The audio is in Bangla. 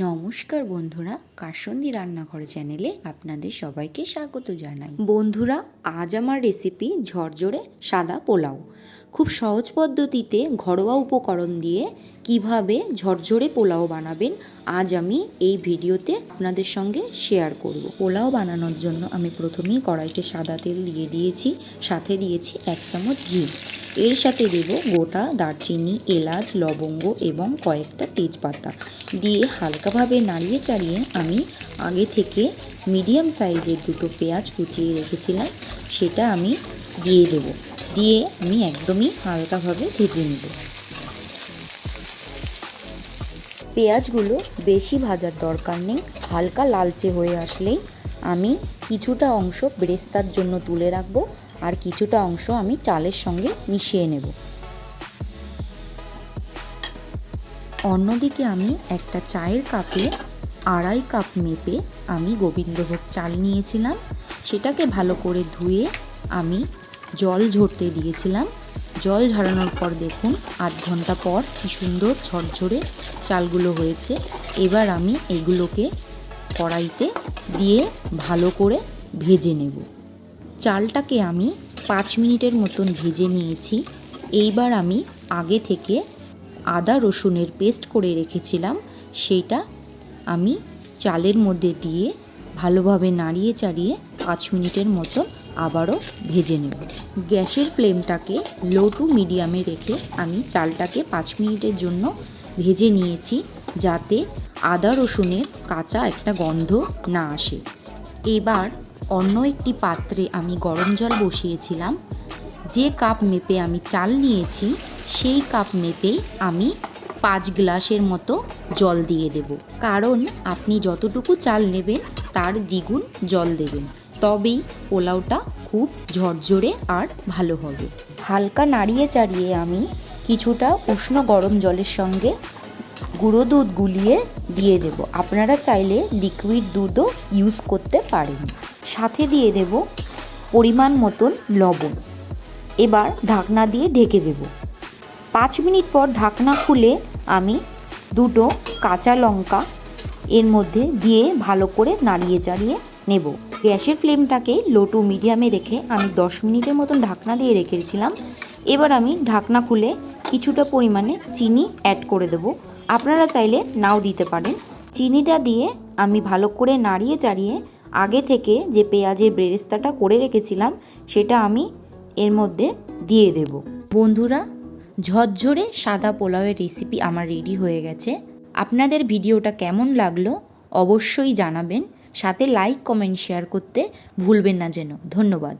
নমস্কার বন্ধুরা, কাসন্দি রান্নাঘর চ্যানেলে আপনাদের সবাইকে স্বাগত জানাই। বন্ধুরা, আজ আমার রেসিপি ঝরঝরে সাদা পোলাও। খুব সহজ পদ্ধতিতে ঘরোয়া উপকরণ দিয়ে কীভাবে ঝরঝরে পোলাও বানাবেন, আজ আমি এই ভিডিওতে আপনাদের সঙ্গে শেয়ার করব। পোলাও বানানোর জন্য আমি প্রথমেই কড়াইতে সাদা তেল দিয়ে দিয়েছি, সাথে দিয়েছি এক চামচ ঘি। এর সাথে দেব গোটা দারচিনি, এলাচ, লবঙ্গ এবং কয়েকটা তেজপাতা। দিয়ে হালকাভাবে নাড়িয়ে চাড়িয়ে আমি আগে থেকে মিডিয়াম সাইজের দুটো পেঁয়াজ কুচিয়ে রেখেছিলাম, সেটা আমি দিয়ে দেব। দিয়ে আমি একদমই হালকাভাবে ভেজে নেব। পেঁয়াজগুলো বেশি ভাজার দরকার নেই, হালকা লালচে হয়ে আসলেই আমি কিছুটা অংশ বেরেস্তার জন্য তুলে রাখব আর কিছুটা অংশ আমি চালের সঙ্গে মিশিয়ে নেব। অন্যদিকে আমি একটা চায়ের কাপে আড়াই কাপ মেপে আমি গোবিন্দভোগ চাল নিয়েছিলাম, সেটাকে ভালো করে ধুয়ে আমি জল ঝরতে দিয়েছিলাম। জল ঝরানোর পর দেখুন, আধ ঘণ্টা পর কি সুন্দর ঝরঝরে চালগুলো হয়েছে। এবার আমি এগুলোকে কড়াইতে দিয়ে ভালো করে ভেজে নেব। চালটাকে আমি পাঁচ মিনিটের মতন ভেজে নিয়েছি। এইবার আমি আগে থেকে আদা রসুনের পেস্ট করে রেখেছিলাম। সেইটা আমি চালের মধ্যে দিয়ে ভালোভাবে নাড়িয়ে চাড়িয়ে পাঁচ মিনিটের মতো আবারও ভেজে নেব। গ্যাসের ফ্লেমটাকে লো টু মিডিয়ামে রেখে আমি চালটাকে পাঁচ মিনিটের জন্য ভেজে নিয়েছি যাতে আদা রসুনের কাঁচা একটা গন্ধ না আসে। এবার অন্য একটি পাত্রে আমি গরম জল বসিয়েছিলাম। যে কাপ মেপে আমি চাল নিয়েছি, সেই কাপ মেপেই আমি পাঁচ গ্লাসের মতো জল দিয়ে দেব। কারণ আপনি যতটুকু চাল নেবেন, তার দ্বিগুণ জল দেবেন। তবেই পোলাওটা খুব ঝরঝরে আর ভালো হবে। হালকা নাড়িয়ে চাড়িয়ে আমি কিছুটা উষ্ণ গরম জলের সঙ্গে গুঁড়ো দুধ গুলিয়ে দিয়ে দেব। আপনারা চাইলে লিকুইড দুধও ইউজ করতে পারেন। সাথে দিয়ে দেব পরিমাণ মতন লবণ। এবার ঢাকনা দিয়ে ঢেকে দেব। পাঁচ মিনিট পর ঢাকনা খুলে আমি দুটো কাঁচা লঙ্কা এর মধ্যে দিয়ে ভালো করে নাড়িয়ে চাড়িয়ে নেব। গ্যাসের ফ্লেমটাকে লো টু মিডিয়ামে রেখে আমি দশ মিনিটের মতন ঢাকনা দিয়ে রেখেছিলাম এবার আমি ঢাকনা খুলে কিছুটা পরিমাণে চিনি অ্যাড করে দেব। আপনারা চাইলে নাও দিতে পারেন। চিনিটা দিয়ে আমি ভালো করে নাড়িয়ে চাড়িয়ে আগে থেকে যে পেঁয়াজের বেরেস্তাটা করে রেখেছিলাম, সেটা আমি এর মধ্যে দিয়ে দেব। বন্ধুরা, ঝরঝরে সাদা পোলাওয়ের রেসিপি আমার রেডি হয়ে গেছে। আপনাদের ভিডিওটা কেমন লাগল অবশ্যই জানাবেন। সাথে লাইক কমেন্ট শেয়ার করতে ভুলবেন না যেন। ধন্যবাদ।